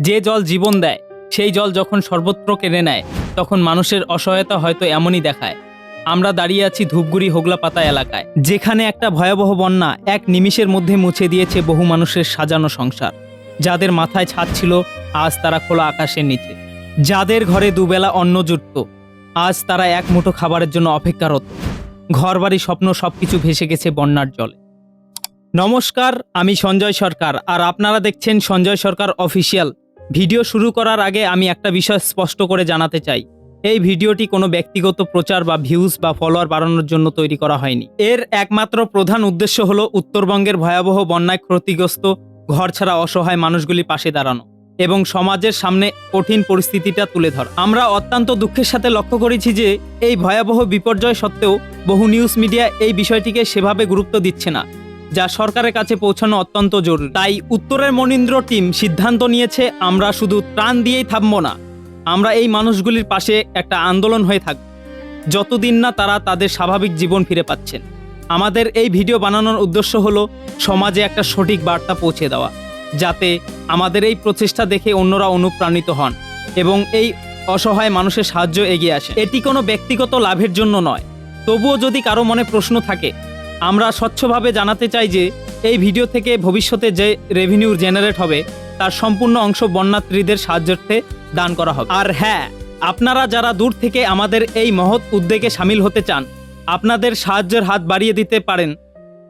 যে জল জীবন দেয়, সেই জল যখন সর্বত্র কেড়ে নেয়, তখন মানুষের অসহায়তা হয়তো এমনই দেখায়। আমরা দাঁড়িয়ে আছি ধূপগুড়ি হোগলাপাতা এলাকায়, যেখানে একটা ভয়াবহ বন্যা এক নিমিষের মধ্যে মুছে দিয়েছে বহু মানুষের সাজানো সংসার। যাদের মাথায় ছাদ ছিল, আজ তারা খোলা আকাশের নিচে। যাদের ঘরে দুবেলা অন্ন জুটত, আজ তারা এক মুঠো খাবারের জন্য অপেক্ষারত। ঘরবাড়ি, স্বপ্ন সবকিছু ভেসে গেছে বন্যার জলে। নমস্কার, আমি সঞ্জয় সরকার, আর আপনারা দেখছেন সঞ্জয় সরকার অফিসিয়াল ভিডিও শুরু করার আগে আমি একটা বিষয় স্পষ্ট করে জানাতে চাই। এই ভিডিওটি কোনো ব্যক্তিগত প্রচার বা ভিউজ বা ফলোয়ার বাড়ানোর জন্য তৈরি করা হয়নি। এর একমাত্র প্রধান উদ্দেশ্য হলো উত্তরবঙ্গের ভয়াবহ বন্যায় ক্ষতিগ্রস্ত, ঘর ছাড়া অসহায় মানুষগুলি পাশে দাঁড়ানো এবং সমাজের সামনে কঠিন পরিস্থিতিটা তুলে ধর। আমরা অত্যন্ত দুঃখের সাথে লক্ষ্য করেছি যে এই ভয়াবহ বিপর্যয় সত্ত্বেও বহু নিউজ মিডিয়া এই বিষয়টিকে সেভাবে গুরুত্ব দিচ্ছে না। যা সরকারের কাছে পৌঁছানো অত্যন্ত জরুরি। তাই উত্তরের মনীন্দ্র টিম সিদ্ধান্ত নিয়েছে, আমরা শুধু ত্রাণ দিয়েই থামবো না। আমরা এই মানুষগুলির পাশে একটা আন্দোলন হয়ে থাকব। যতদিন না তারা তাদের স্বাভাবিক জীবন ফিরে পাচ্ছেন। আমাদের এই ভিডিও বানানোর উদ্দেশ্য হলো সমাজে একটা সঠিক বার্তা পৌঁছে দেওয়া, যাতে আমাদের এই প্রচেষ্টা দেখে অন্যরা অনুপ্রাণিত হন এবং এই অসহায় মানুষের সাহায্য এগিয়ে আসে। এটি কোনো ব্যক্তিগত লাভের জন্য নয়। তবুও যদি কারও মনে প্রশ্ন থাকে আমরা স্বচ্ছভাবে জানাতে চাই যে এই ভিডিও থেকে ভবিষ্যতে যে রেভিনিউ জেনারেট হবে, তার সম্পূর্ণ অংশ বন্যাত্রীদের সাহায্যার্থে দান করা হবে। আর হ্যাঁ আপনারা যারা দূর থেকে আমাদের এই মহৎ উদ্যোগে সামিল হতে চান, আপনাদের সাহায্যের হাত বাড়িয়ে দিতে পারেন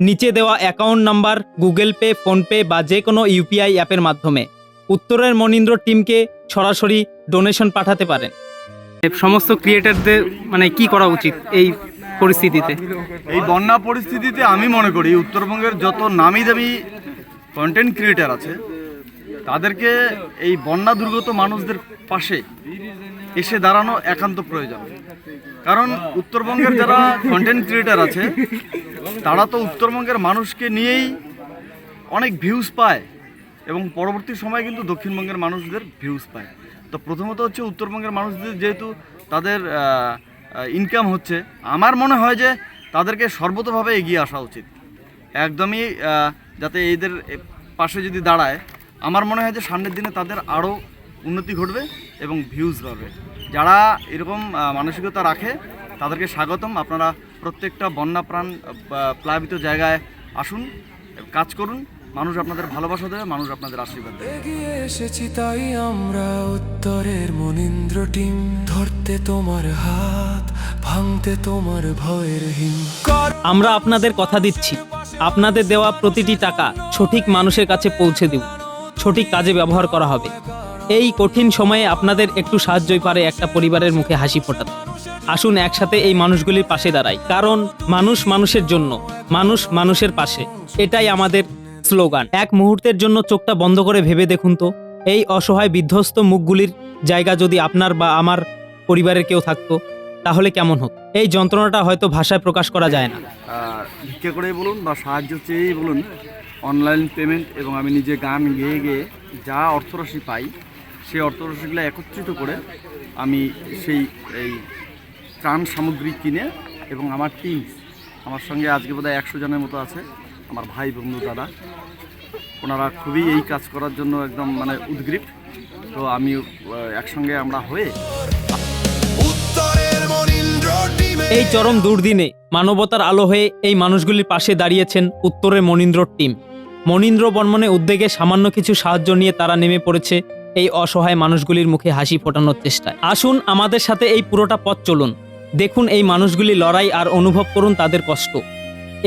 নিচে দেওয়া account number Google Pay PhonePe বা যে কোনো ইউপিআই অ্যাপের মাধ্যমে। উত্তরের মনীন্দ্র টিমকে সরাসরি ডোনেশন পাঠাতে পারেন। সমস্ত ক্রিয়েটারদের মানে কি করা উচিত এই পরিস্থিতিতে? এই বন্যা পরিস্থিতিতে আমি মনে করি উত্তরবঙ্গের যত নামি দামি কন্টেন্ট ক্রিয়েটার আছে, তাদেরকে এই বন্যা দুর্গত মানুষদের পাশে এসে দাঁড়ানো একান্ত প্রয়োজন। কারণ উত্তরবঙ্গের যারা কন্টেন্ট ক্রিয়েটার আছে, তারা তো উত্তরবঙ্গের মানুষকে নিয়েই অনেক ভিউজ পায় এবং পরবর্তী সময়ে কিন্তু দক্ষিণবঙ্গের মানুষদের ভিউজ পায়। তো প্রথমত হচ্ছে উত্তরবঙ্গের মানুষদের যেহেতু তাদের ইনকাম হচ্ছে, আমার মনে হয় যে তাদেরকে সর্বতভাবে এগিয়ে আসা উচিত। একদমই যাতে এদের পাশে যদি দাঁড়ায়, আমার মনে হয় যে সামনের দিনে তাদের আরও উন্নতি ঘটবে এবং ভিউজ পাবে যারা এরকম মানসিকতা রাখে, তাদেরকে স্বাগতম। আপনারা প্রত্যেকটা বন্যাপ্রাণ প্লাবিত জায়গায় আসুন, কাজ করুন। মানুষ আপনাদের ভালোবাসা দেবে মানুষ আপনাদের আশীর্বাদ দেবে এগিয়ে এসেছি তাই আমরা উত্তরের মনীন্দ্র টিম। ধরতে তোমার হাত ভাঙতে তোমার ভয়ের হিম। আমরা আপনাদের কথা দিচ্ছি। আপনাদের দেওয়া প্রতিটি টাকা সঠিক মানুষের কাছে পৌঁছে দেব। সঠিক কাজে ব্যবহার করা হবে। এই কঠিন সময়ে আপনাদের একটু সাহায্যই পারে একটা পরিবারের মুখে হাসি ফোটাতে। আসুন একসাথে এই মানুষগুলির পাশে দাঁড়াই। কারণ মানুষ মানুষের জন্য মানুষ মানুষের পাশে। এটাই আমাদের স্লোগান, এক মুহূর্তের জন্য চোখটা বন্ধ করে ভেবে দেখুন তো। এই অসহায় বিধ্বস্ত মুখগুলির জায়গা যদি আপনার বা আমার পরিবারের কেউ থাকতো, তাহলে কেমন হতো? এই যন্ত্রণাটা হয়তো ভাষায় প্রকাশ করা যায় না। করেই বলুন বা সাহায্য চেয়েই বলুন, অনলাইন পেমেন্ট এবং আমি নিজে গান গেয়ে গেয়ে যা অর্থরাশি পাই সেই অর্থরাশিগুলো একত্রিত করে আমি সেই, এই ত্রাণ সামগ্রী কিনে এবং আমার টিম আমার সঙ্গে আজকে বোধহয় একশো জনের মতো আছে আমার ভাই বন্ধু দাদা। ওনারা খুবই এই কাজ করার জন্য একদম মানে উদ্গ্রীব। তো আমি একসঙ্গে আমরা হয়ে উত্তরের মনীন্দ্র টিমে এই চরম দুর্দিনে মানবতার আলো হয়ে এই মানুষগুলির পাশে দাঁড়িয়েছেন উত্তরের মনীন্দ্র টিম। মনীন্দ্র বর্মনে উদ্যোগে সামান্য কিছু সাহায্য নিয়ে তারা নেমে পড়েছে এই অসহায় মানুষগুলির মুখে হাসি ফোটানোর চেষ্টায়। আসুন আমাদের সাথে এই পুরোটা পথ চলুন। দেখুন এই মানুষগুলি লড়াই আর অনুভব করুন তাদের কষ্ট।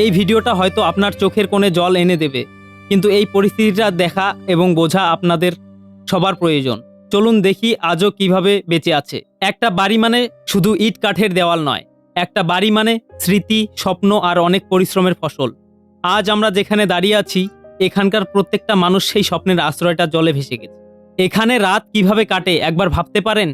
এই ভিডিওটা হয়তো আপনার চোখের কোণে জল এনে দেবে, কিন্তু এই পরিস্থিতিটা দেখা এবং বোঝা আপনাদের সবার প্রয়োজন। চলুন দেখি আজও কীভাবে বেঁচে আছে। একটা বাড়ি মানে শুধু ইট কাঠের দেওয়াল নয়, একটা বাড়ি মানে স্মৃতি, স্বপ্ন আর অনেক পরিশ্রমের ফসল। আজ আমরা যেখানে দাঁড়িয়ে আছি, এখানকার প্রত্যেকটা মানুষ সেই স্বপ্নের আশ্রয়টা জলে ভেসে গেছে। এখানে রাত কীভাবে কাটে একবার ভাবতে পারেন?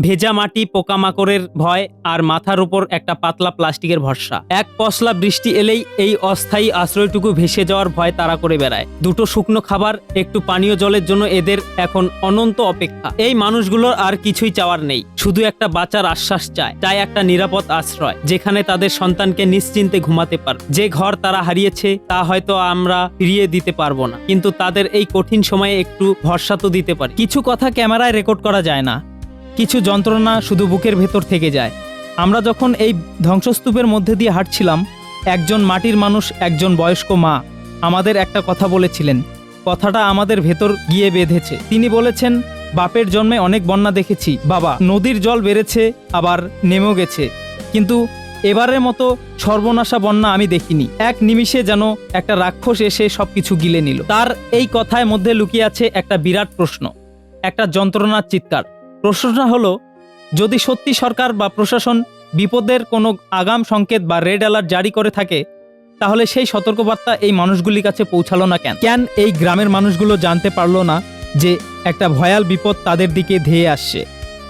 ভেজা মাটি, পোকামাকড়ের ভয় আর মাথার উপর একটা পাতলা প্লাস্টিকের ভরসা। এক পশলা বৃষ্টি এলেই এই অস্থায়ী আশ্রয়টুকু ভেসে যাওয়ার ভয় তারা করে বেড়ায়। দুটো শুকনো খাবার, একটু পানীয় জলের জন্য এদের এখন অনন্ত অপেক্ষা। এই মানুষগুলোর আর কিছুই চাওয়ার নেই। শুধু একটা বাঁচার আশ্বাস চায় চায় একটা নিরাপদ আশ্রয়, যেখানে তাদের সন্তানকে নিশ্চিন্তে ঘুমাতে পার। যে ঘর তারা হারিয়েছে, তা হয়তো আমরা ফিরিয়ে দিতে পারব না। কিন্তু তাদের এই কঠিন সময়ে একটু ভরসা তো দিতে পারি। কিছু কথা ক্যামেরায় রেকর্ড করা যায় না। কিছু যন্ত্রণা শুধু বুকের ভেতর থেকে যায়। আমরা যখন এই ধ্বংসস্তূপের মধ্যে দিয়ে হাঁটছিলাম, একজন মাটির মানুষ, একজন বয়স্ক মা, আমাদের একটা কথা বলেছিলেন। কথাটা আমাদের ভেতর গিয়ে বেঁধেছে। তিনি বলেছেন, বাপের জন্মে অনেক বন্যা দেখেছি, বাবা। নদীর জল বেড়েছে, আবার নেমেও গেছে। কিন্তু এবারের মতো সর্বনাশা বন্যা আমি দেখিনি। এক নিমিষে যেন একটা রাক্ষস এসে সবকিছু গিলে নিল। তার এই কথায় মধ্যে লুকিয়ে আছে একটা বিরাট প্রশ্ন, একটা যন্ত্রণার চিৎকার। প্রশ্নটা হলো, যদি সত্যি সরকার বা প্রশাসন বিপদের কোনো আগাম সংকেত বা রেড অ্যালার্ট জারি করে থাকে, তাহলে সেই সতর্কবার্তা এই মানুষগুলির কাছে পৌঁছালো না কেন? কেন এই গ্রামের মানুষগুলো জানতে পারল না যে একটা ভয়াল বিপদ তাদের দিকে ধেয়ে আসছে?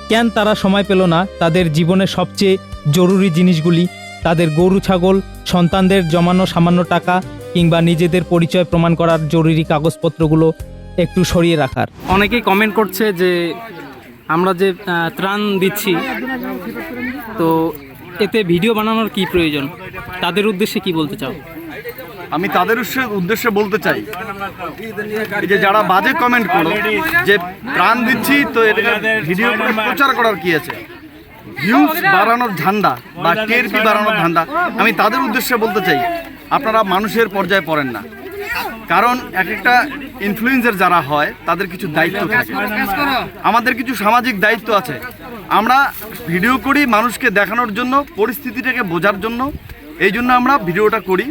কেন তারা সময় পেল না তাদের জীবনে সবচেয়ে জরুরি জিনিসগুলি? তাদের গরু, ছাগল, সন্তানদের জমানো সামান্য টাকা কিংবা নিজেদের পরিচয় প্রমাণ করার জরুরি কাগজপত্রগুলো একটু সরিয়ে রাখার। অনেকেই কমেন্ট করছে যে আমরা যে ত্রাণ দিচ্ছি, তো এতে ভিডিও বানানোর কি প্রয়োজন? তাদের উদ্দেশ্যে কি বলতে চাও? আমি তাদের উদ্দেশ্যে- বলতে চাই যে যারা বাজে কমেন্ট করো, যে প্রাণ দিচ্ছি, তো ভিডিও প্রচার করার কি আছে? ভিউজ বাড়ানোর ঝান্ডা বা টিআরপি বাড়ানোর ঝান্ডা, আমি তাদের উদ্দেশ্যে বলতে চাই, আপনারা মানুষের পর্যায়ে পড়েন না। কারণ এক একটা ইনফ্লুয়েন্সার যারা হয় তাদের কিছু দায়িত্ব থাকে। আমাদের কিছু সামাজিক দায়িত্ব আছে। আমরা ভিডিও করি মানুষকে দেখানোর জন্য পরিস্থিতিটাকে বোঝার জন্য। এই জন্য আমরা ভিডিওটা করি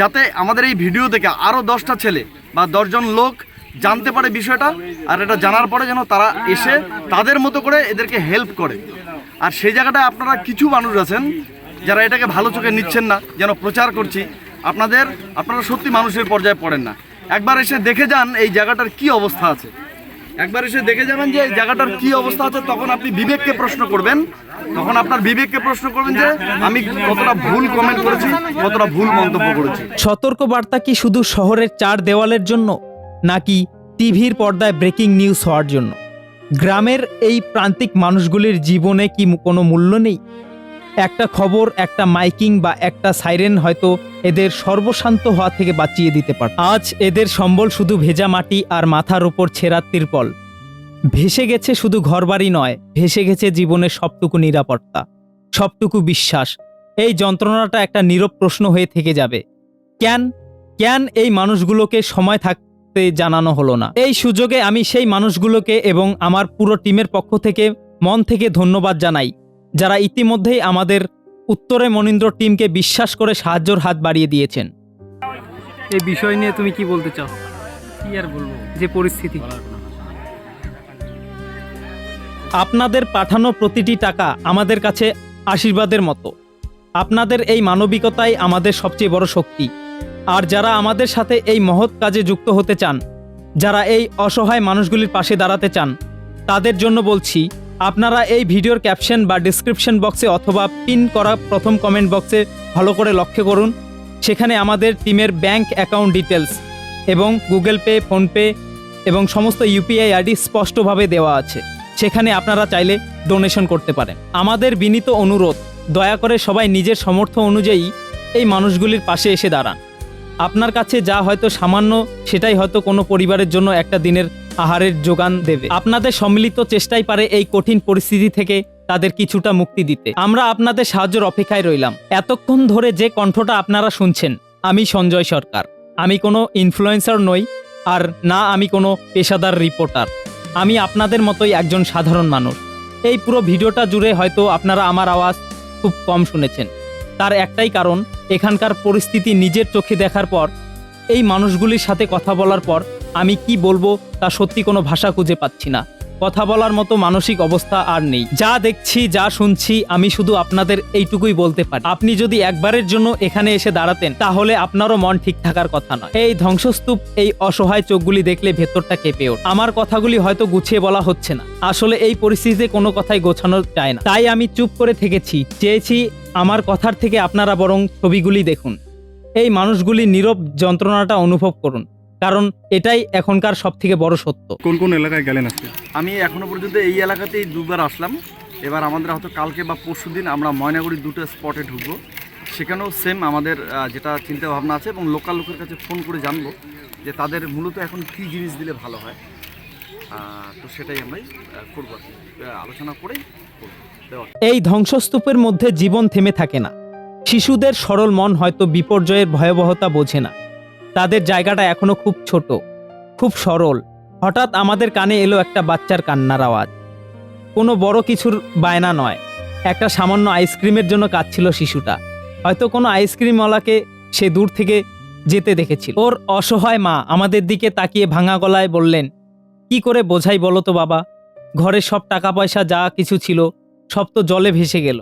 যাতে আমাদের এই ভিডিও দেখে আরও দশটা ছেলে বা দশজন লোক জানতে পারে বিষয়টা আর এটা জানার পরে যেন তারা এসে তাদের মতো করে এদেরকে হেল্প করে। আর সেই জায়গাটায় আপনারা কিছু মানুষ আছেন যারা এটাকে ভালো চোখে নিচ্ছেন না যেন প্রচার করছি। আপনাদের আপনারা সত্যি মানুষের পর্যায়ে পড়েন না। একবার এসে দেখে যান এই জায়গাটার কি অবস্থা আছে। একবার এসে দেখে যাবেন যে এই জায়গাটার কি অবস্থা আছে, তখন আপনি বিবেককে প্রশ্ন করবেন। তখন আপনার বিবেককে প্রশ্ন করবেন যে, আমি কতটা ভুল কমেন্ট করেছি, কতটা ভুল মন্তব্য করেছি। সতর্ক বার্তা কি শুধু শহরের চার দেওয়ালের জন্য, নাকি টিভির পর্দায় ব্রেকিং নিউজ হওয়ার জন্য? গ্রামের এই প্রান্তিক মানুষগুলির জীবনে কি কোনো মূল্য নেই? একটা খবর, একটা মাইকিং বা একটা সাইরেন হয়তো এদের সর্বশান্ত হওয়া থেকে বাঁচিয়ে দিতে পারে আজ এদের সম্বল শুধু ভেজা মাটি আর মাথার উপর ছেঁড়া তিরপল ভেসে গেছে শুধু ঘরবাড়ি নয়, ভেসে গেছে জীবনের সবটুকু নিরাপত্তা, সবটুকু বিশ্বাস। এই যন্ত্রণাটা একটা নীরব প্রশ্ন হয়ে থেকে যাবে। কেন? কেন এই মানুষগুলোকে সময় থাকতে জানানো হলো না? এই সুযোগে আমি সেই মানুষগুলোকে এবং আমার পুরো টিমের পক্ষ থেকে মন থেকে ধন্যবাদ জানাই। যারা ইতিমধ্যেই আমাদের উত্তরে মনীন্দ্র টিমকে বিশ্বাস করে সাহায্যর হাত বাড়িয়ে দিয়েছেন। এই বিষয় নিয়ে তুমি কি বলতে চাও? কি আর বলব? যে পরিস্থিতি। আপনাদের পাঠানো প্রতিটি টাকা আমাদের কাছে আশীর্বাদের মতো। আপনাদের এই মানবিকতাই আমাদের সবচেয়ে বড় শক্তি। আর যারা আমাদের সাথে এই মহৎ কাজে যুক্ত হতে চান যারা এই অসহায় মানুষগুলির পাশে দাঁড়াতে চান তাদের জন্য বলছি আপনারা এই ভিডিওর ক্যাপশন বা ডিসক্রিপশন বক্সে অথবা পিন করা প্রথম কমেন্ট বক্সে ভালো করে লক্ষ্য করুন। সেখানে আমাদের টিমের ব্যাংক অ্যাকাউন্ট ডিটেলস এবং গুগল পে ফোনপে এবং সমস্ত ইউপিআই আইডি স্পষ্টভাবে দেওয়া আছে। সেখানে আপনারা চাইলে ডোনেশন করতে পারেন। আমাদের বিনীত অনুরোধ, দয়া করে সবাই নিজের সামর্থ্য অনুযায়ী এই মানুষগুলির পাশে এসে দাঁড়ান। আপনার কাছে যা হয়তো সামান্য, সেটাই হয়তো কোনো পরিবারের জন্য একটা দিনের আহারের যোগান দেবে। আপনাদের সম্মিলিত চেষ্টাই পারে এই কঠিন পরিস্থিতি থেকে তাদের কিছুটা মুক্তি দিতে। আমরা আপনাদের সাহায্যের অপেক্ষায় রইলাম। এতক্ষণ ধরে যে কণ্ঠটা আপনারা শুনছেন, আমি সঞ্জয় সরকার। আমি কোনো ইনফ্লুয়েন্সার নই, আর না আমি কোনো পেশাদার রিপোর্টার আমি আপনাদের মতোই একজন সাধারণ মানুষ। এই পুরো ভিডিওটা জুড়ে হয়তো আপনারা আমার আওয়াজ খুব কম শুনেছেন। তার একটাই কারণ, এখানকার পরিস্থিতি নিজের চোখে দেখার পর, এই মানুষগুলির সাথে কথা বলার পর আমি কি বলব তা সত্যি কোনো ভাষা খুঁজে পাচ্ছি না। কথা বলার মতো মানসিক অবস্থা আর নেই। যা দেখছি, যা শুনছি, আমি শুধু আপনাদের এইটুকুই বলতে পারি। আপনি যদি একবারের জন্য এখানে এসে দাঁড়াতেন, তাহলে আপনারও মন ঠিক থাকার কথা নয়। এই ধ্বংসস্তূপ, এই অসহায় চোখগুলি দেখলে ভেতরটা কেঁপে ওঠে। আমার কথাগুলি হয়তো গুছিয়ে বলা হচ্ছে না। আসলে এই পরিস্থিতিতে কোনো কথাই গোছানো যায় না। তাই আমি চুপ করে থেকেছি। চেয়েছি আমার কথার থেকে আপনারা বরং ছবিগুলি দেখুন। এই মানুষগুলি নীরব যন্ত্রণাটা অনুভব করুন। কারণ এটাই এখনকার সব থেকে বড় সত্য। কোন কোন এলাকায় গেলেন আজকে? আমি এখনও পর্যন্ত এই এলাকাতেই দুবার আসলাম। এবার আমাদের হয়তো কালকে বা পরশু দিন আমরা ময়নাগুড়ির দুটো স্পটে ঢুকবো। সেখানেও সেম আমাদের যেটা চিন্তা ভাবনা আছে এবং লোকাল লোকের কাছে ফোন করে জানব যে তাদের মূলত এখন কী জিনিস দিলে ভালো হয়। তো সেটাই আমরাই করব আর কি। আলোচনা করেই করব। এই ধ্বংসস্তূপের মধ্যে জীবন থেমে থাকে না। শিশুদের সরল মন হয়তো বিপর্যয়ের ভয়াবহতা বোঝে না। তাদের জায়গাটা এখনও খুব ছোট, খুব সরল। হঠাৎ আমাদের কানে এলো একটা বাচ্চার কান্নার আওয়াজ। কোনো বড় কিছুর বায়না নয়, একটা সামান্য আইসক্রিমের জন্য কাঁদছিল শিশুটা। হয়তো কোনো আইসক্রিমওয়ালাকে সে দূর থেকে যেতে দেখেছিল। ওর অসহায় মা আমাদের দিকে তাকিয়ে ভাঙা গলায় বললেন, কি করে বোঝাই বলো তো বাবা? ঘরে সব টাকা পয়সা যা কিছু ছিল, সব তো জলে ভেসে গেল।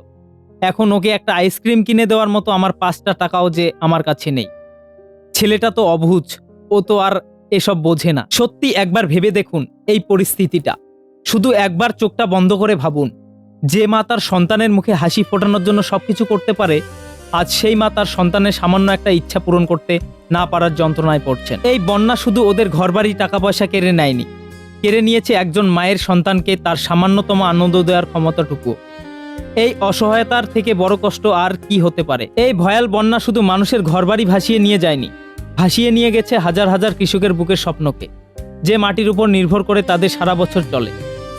এখন ওকে একটা আইসক্রিম কিনে দেওয়ার মতো আমার পাঁচটা টাকাও যে আমার কাছে নেই। ছেলেটা তো অবুঝ ও তো আর এসব বোঝে না। সত্যি একবার ভেবে দেখুন এই পরিস্থিতিটা। শুধু একবার চোখটা বন্ধ করে ভাবুন, যে মা তার সন্তানের মুখে হাসি ফোটানোর জন্য সব কিছু করতে পারে, আজ সেই মা তার সন্তানের সামান্য একটা ইচ্ছা পূরণ করতে না পারার যন্ত্রণায় পড়ছেন। এই বন্যা শুধু ওদের ঘরবাড়ি টাকা পয়সা কেড়ে নেয়নি, কেড়ে নিয়েছে একজন মায়ের সন্তানকে তার সামান্যতম আনন্দ দেওয়ার ক্ষমতাটুকু। এই অসহায়তার থেকে বড় কষ্ট আর কি হতে পারে? এই ভয়াল বন্যা শুধু মানুষের ঘরবাড়ি ভাসিয়ে নিয়ে যায়নি ভাসিয়ে নিয়ে গেছে হাজার হাজার কৃষকের বুকের স্বপ্নকে। যে মাটির উপর নির্ভর করে তাদের সারা বছর চলে।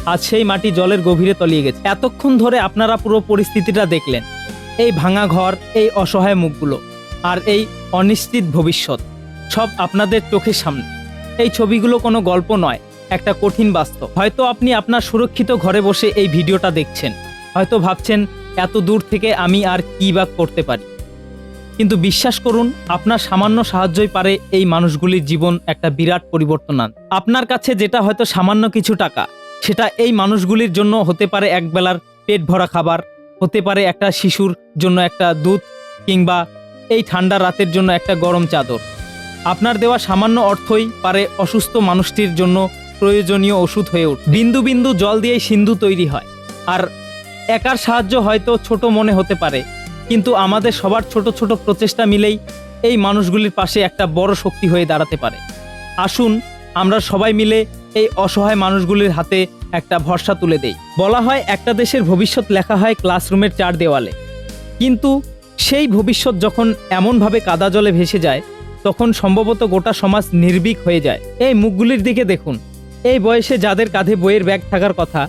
আজ সেই মাটি জলের গভীরে তলিয়ে গেছে। এতক্ষণ ধরে আপনারা পুরো পরিস্থিতিটা দেখলেন। এই ভাঙা ঘর, এই অসহায় মুখগুলো, আর এই অনিশ্চিত ভবিষ্যৎ, সব আপনাদের চোখের সামনে। এই ছবিগুলো কোনো গল্প নয়, একটা কঠিন বাস্তব। হয়তো আপনি আপনার সুরক্ষিত ঘরে বসে এই ভিডিওটা দেখছেন। হয়তো ভাবছেন, এত দূর থেকে আমি আর কি বা করতে পারি? কিন্তু বিশ্বাস করুন, আপনার সামান্য সাহায্যই পারে এই মানুষগুলির জীবন একটা বিরাট পরিবর্তন আন। আপনার কাছে যেটা হয়তো সামান্য কিছু টাকা, সেটা এই মানুষগুলির জন্য হতে পারে একবেলার পেট ভরা খাবার, হতে পারে একটা শিশুর জন্য একটা দুধ, কিংবা এই ঠান্ডা রাতের জন্য একটা গরম চাদর। আপনার দেওয়া সামান্য অর্থই পারে অসুস্থ মানুষটির জন্য প্রয়োজনীয় ওষুধ হয়ে ওঠে। বিন্দু বিন্দু জল দিয়েই সিন্ধু তৈরি হয়। আর একার সাহায্য হয়তো ছোট মনে হতে পারে কিন্তু আমাদের সবার ছোট ছোট প্রচেষ্টা মিলেই এই মানুষগুলির পাশে একটা বড় শক্তি হয়ে দাঁড়াতে পারে। আসুন, আমরা সবাই মিলে এই অসহায় মানুষগুলির হাতে একটা ভরসা তুলে দেই। বলা হয়, একটা দেশের ভবিষ্যৎ লেখা হয় ক্লাসরুমের চার দেওয়ালে। কিন্তু সেই ভবিষ্যৎ যখন এমনভাবে কাদা জলে ভেসে যায়, তখন সম্ভবত গোটা সমাজ নির্ভীক হয়ে যায়। এই মুখগুলির দিকে দেখুন। এই বয়সে যাদের কাঁধে বইয়ের ব্যাগ থাকার কথা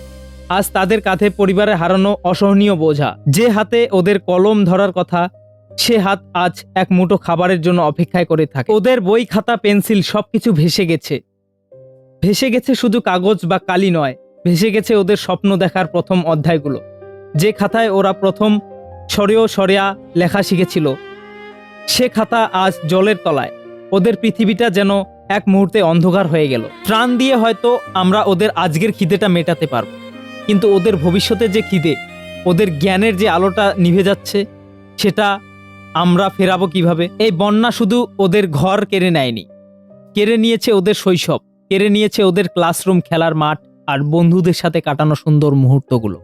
আজ তাদের কাঁধে পরিবারে হারানো অসহনীয় বোঝা। যে হাতে ওদের কলম ধরার কথা, সে হাত আজ এক মুঠো খাবারের জন্য অপেক্ষায় করে থাকে। ওদের বই, খাতা, পেন্সিল সবকিছু ভেসে গেছে। ভেসে গেছে শুধু কাগজ বা কালি নয়, ভেসে গেছে ওদের স্বপ্ন দেখার প্রথম অধ্যায়গুলো। যে খাতায় ওরা প্রথম সরেও সরেয়া লেখা শিখেছিল, সে খাতা আজ জলের তলায়। ওদের পৃথিবীটা যেন এক মুহূর্তে অন্ধকার হয়ে গেল। ত্রাণ দিয়ে হয়তো আমরা ওদের আজকের খিদেটা মেটাতে পারব। কিন্তু ওদের ভবিষ্যতে যে খিদে ওদের জ্ঞানের যে আলোটা নিভে যাচ্ছে, সেটা আমরা ফেরাবো কীভাবে? এই বন্যা শুধু ওদের ঘর কেড়ে নেয়নি। কেড়ে নিয়েছে ওদের শৈশব, কেড়ে নিয়েছে ওদের ক্লাসরুম, খেলার মাঠ আর বন্ধুদের সাথে কাটানো সুন্দর মুহূর্তগুলো।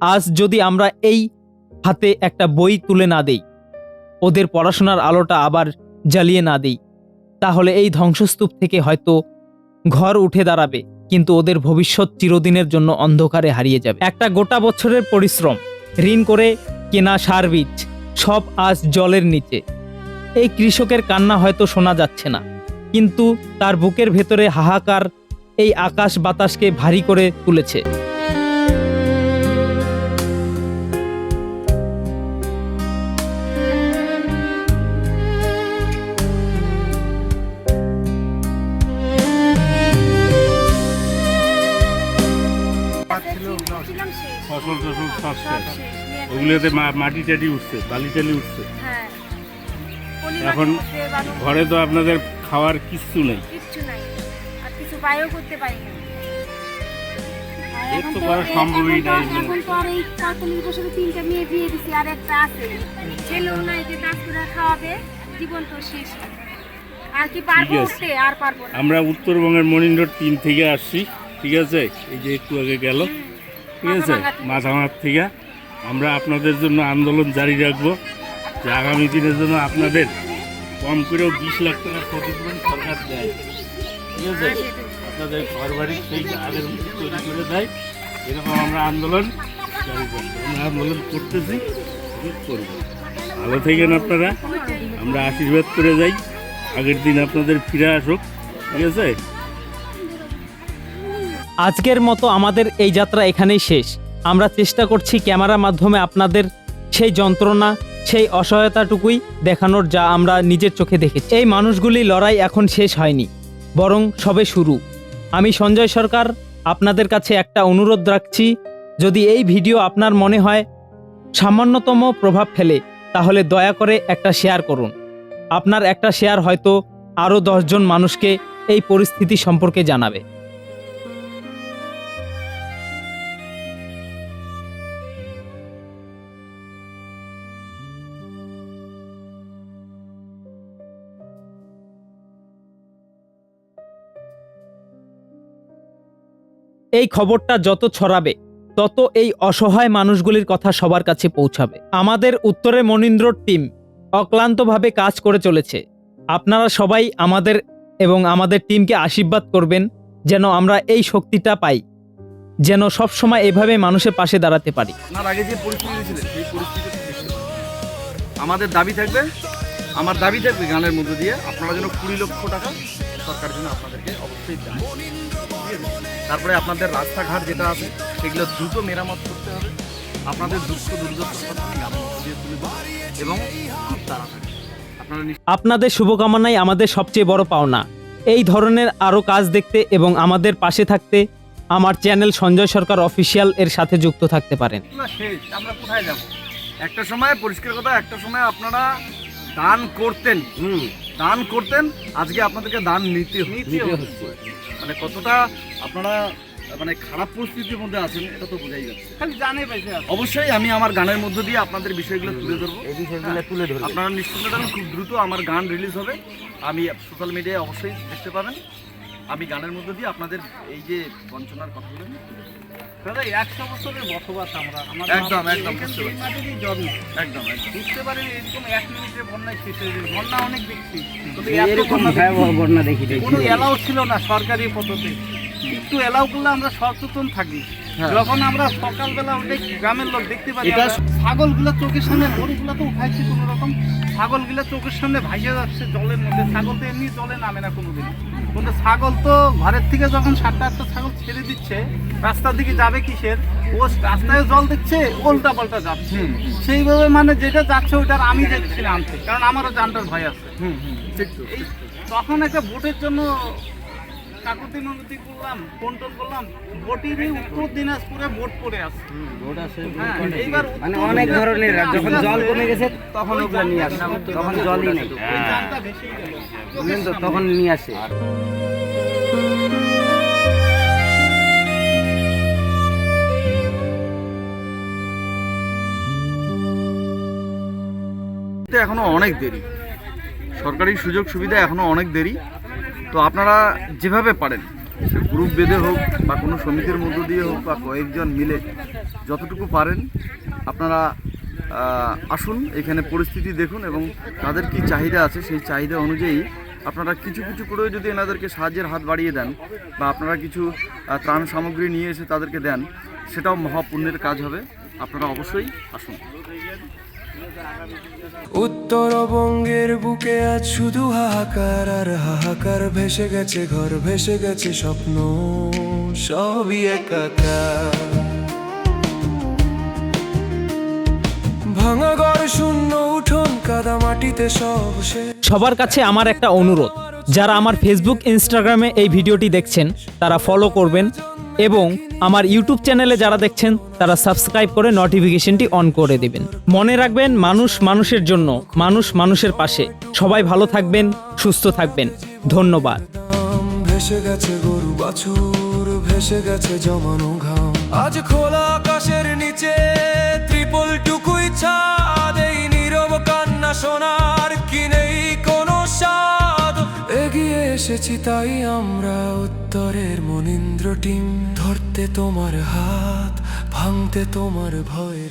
আজ যদি আমরা এই হাতে একটা বই তুলে না দেই, ওদের পড়াশোনার আলোটা আবার জ্বালিয়ে না দেই, তাহলে এই ধ্বংসস্তূপ থেকে হয়তো ঘর উঠে দাঁড়াবে। কিন্তু ওদের ভবিষ্যৎ চিরদিনের জন্য অন্ধকারে হারিয়ে যাবে। একটা গোটা বছরের পরিশ্রম, ঋণ করে কেনা সার বীজ, সব আজ জলের নিচে। এই কৃষকের কান্না হয়তো শোনা যাচ্ছে না, কিন্তু তার বুকের ভেতরে হাহাকার এই আকাশ বাতাসকে ভারী করে তুলেছে। মা- মাটি টাটি উঠছে বালি টালি উঠছে। হ্যাঁ। এখন ঘরে তো আপনাদের খাওয়ার কিচ্ছু নেই। কিচ্ছু নাই। আর কিছু বাইও করতে পারি না। এর তো করা সম্ভবই নাই। এখন তো আর এই পঁয়তাল্লিশ বছরে তিনটা মেয়ে বিয়ে দিছি আর একটা আছে। ছেলেও নাই যে দাস খাওয়াবে জীবন তো শেষ। আর কি পারব ঠিক আছে। উঠতে? আর পারব না। আমরা উত্তরবঙ্গের মনিন্দ্র টিম থেকে আসছি ঠিক আছে? এই যে একটু আগে গেল। ঠিক আছে? মাথামার থেকে। আমরা আপনাদের জন্য আন্দোলন জারি রাখব। যে আগামী দিনের জন্য আপনাদের কম করেও বিশ লাখ টাকা ক্ষতিপূরণ সরকার দেয়। ঠিক আছে? আপনাদের ঘর বাড়ি সেই আগের তৈরি করে দেয়। এরকম আমরা আন্দোলন জারি করব। আমরা আন্দোলন করতেছি করব। ভালো থাকেন আপনারা। আমরা আশীর্বাদ করে যাই। আগের দিন আপনাদের ফিরে আসুক। ঠিক আছে? আজকের মতো আমাদের এই যাত্রা এখানেই শেষ। আমরা চেষ্টা করছি ক্যামেরার মাধ্যমে আপনাদের সেই যন্ত্রণা, সেই অসহায়তাটুকুই দেখানোর যা আমরা নিজের চোখে দেখেছি। এই মানুষগুলি লড়াই এখন শেষ হয়নি, বরং সবে শুরু। আমি সঞ্জয় সরকার, আপনাদের কাছে একটা অনুরোধ রাখছি, যদি এই ভিডিও আপনার মনে হয় সামান্যতম প্রভাব ফেলে, তাহলে দয়া করে একটা শেয়ার করুন। আপনার একটা শেয়ার হয়তো আরও দশজন মানুষকে এই পরিস্থিতি সম্পর্কে জানাবে। এই খবরটা যত ছড়াবে, তত এই অসহায় মানুষগুলির কথা সবার কাছে পৌঁছাবে আমাদের উত্তরে মনীন্দ্রর টিম অক্লান্তভাবে কাজ করে চলেছে আপনারা সবাই আমাদের এবং আমাদের টিমকে আশীর্বাদ করবেন যেন আমরা এই শক্তিটা পাই, যেন সবসময় এভাবে মানুষের পাশে দাঁড়াতে পারি। আমাদের দাবি থাকবে, আমার দাবি থাকবে গানের মধ্য দিয়ে আপনারা যেন কুড়ি লক্ষ টাকা সরকার যেন আপনাদেরকে অবশ্যই? তারপরে আপনাদের রাস্তাঘাট যেটা আছে সেগুলো দ্রুত মেরামত করতে হবে। আপনাদের দুঃখ দেবো এবং খুব তাড়াতাড়ি। আপনাদের শুভকামনাই আমাদের সবচেয়ে বড় পাওনা। এই ধরনের আরও কাজ দেখতে এবং আমাদের পাশে থাকতে আমার চ্যানেল সঞ্জয় সরকার অফিসিয়াল এর সাথে যুক্ত থাকতে পারেন। না শেষ। আমরা কোথায় যাব? একটা সময় পরিষ্কার কথা একটা সময় আপনারা দান করতেন। হুম। দান করতেন আজকে আপনাদেরকে দান নিতে হচ্ছে। মানে কতটা আপনারা মানে খারাপ পরিস্থিতির মধ্যে আছেন এটা তো বোঝাই যাচ্ছে। খালি জানে পাইছে অবশ্যই আমি আমার গানের মধ্য দিয়ে আপনাদের বিষয়গুলো তুলে ধরবো। এই বিষয়গুলো তুলে ধরবো। আপনারা নিশ্চিন্ত থাকুন খুব দ্রুত আমার গান রিলিজ হবে। আমি সোশ্যাল মিডিয়ায় অবশ্যই দেখতে পাবেন। আমি গানের মধ্য দিয়ে আপনাদের এই যে বঞ্চনার কথাগুলো আমি তুলে ধরবো। দাদা একশো বছরের বসবাস আমরা আমার একদম, একদম, বুঝতে থেকে জন্ম। একদম একদম। বুঝতে পারি এরকম এক মিনিটের বন্যায় শেষ হয়ে যাবে বন্যা অনেক দেখছি এরকম ভয়াবহ বন্যা দেখি কোনো এলাও ছিল না সরকারি পদ্ধতি একটু এলাও করলে আমরা সচেতন থাকি। যখন আমরা সকালবেলা উঠে গ্রামের লোক দেখতে পাই ছাগলগুলো চোখের সামনে গরুগুলো তো উঠাইছি কোনো রকম ছাগলগুলো চোখের সামনে ভাইসে যাচ্ছে জলের মধ্যে ছাগল তো এমনি জলে নামে না কোনোদিন। কিন্তু ছাগল তো ঘরের থেকে যখন সাতটা আটটা ছাগল ছেড়ে দিচ্ছে রাস্তার দিকে যাবে কিসের? ও রাস্তায় জল দেখছে উল্টা পাল্টা যাচ্ছে সেইভাবে মানে যেটা যাচ্ছে ওটার আমি দেখছি আনতে কারণ আমারও জানটার ভয় আছে। তখন একটা ভোটের জন্য কাকুতি মিনতি করলাম করলাম ভোটেরই উত্তর দিনাজপুরে ভোট পড়ে আছে। ভোট আছে হ্যাঁ, এইবার মানে অনেক ধরনের যখন জল কমে গেছে তখন ওগুলো নিয়ে আসে। তখন জলই নেই। তো তখন নিয়ে আসে। এখনও অনেক দেরি। সরকারি সুযোগ সুবিধা এখনও অনেক দেরি। তো আপনারা যেভাবে পারেন গ্রুপ বেঁধে হোক বা কোনো সমিতির মধ্য দিয়ে হোক বা কয়েকজন মিলে যতটুকু পারেন, আপনারা আসুন, এখানে পরিস্থিতি দেখুন এবং তাদের কি চাহিদা আছে সেই চাহিদা অনুযায়ী আপনারা কিছু কিছু করেও যদি এনাদেরকে সাহায্যের হাত বাড়িয়ে দেন বা আপনারা কিছু ত্রাণ সামগ্রী নিয়ে এসে তাদেরকে দেন, সেটাও মহাপুণ্যের কাজ হবে। আপনারা অবশ্যই আসুন। উত্তরবঙ্গের বুকে আজ শুধু হাহাকার, আর হাহাকার ভেসে গেছে, ঘর ভেসে গেছে স্বপ্ন। সবই একাকার। ভাঙা ঘর, শূন্য উঠোন সবার কাছে আমার একটা অনুরোধ, যারা আমার ফেসবুক ইনস্টাগ্রামে এই ভিডিওটি দেখছেন, তারা ফলো করবেন এবং আমার ইউটিউব চ্যানেলে যারা দেখছেন, তারা সাবস্ক্রাইব করে নোটিফিকেশনটি অন করে দেবেন। মনে রাখবেন, মানুষ মানুষের জন্য, মানুষ মানুষের পাশে। সবাই ভালো থাকবেন, সুস্থ থাকবেন। ধন্যবাদ। ভেসে গেছে গরু বাছুর, ভেসে গেছে জমানো ঘাম। আজ খোলা আকাশের নিচে ত্রিপল টুকুই ছাদ, এই নীরব কান্না শোনার এসেছি তাই আমরা উত্তরের মনীন্দ্র টিম। ধরতে তোমার হাত ভাঙতে তোমার ভয়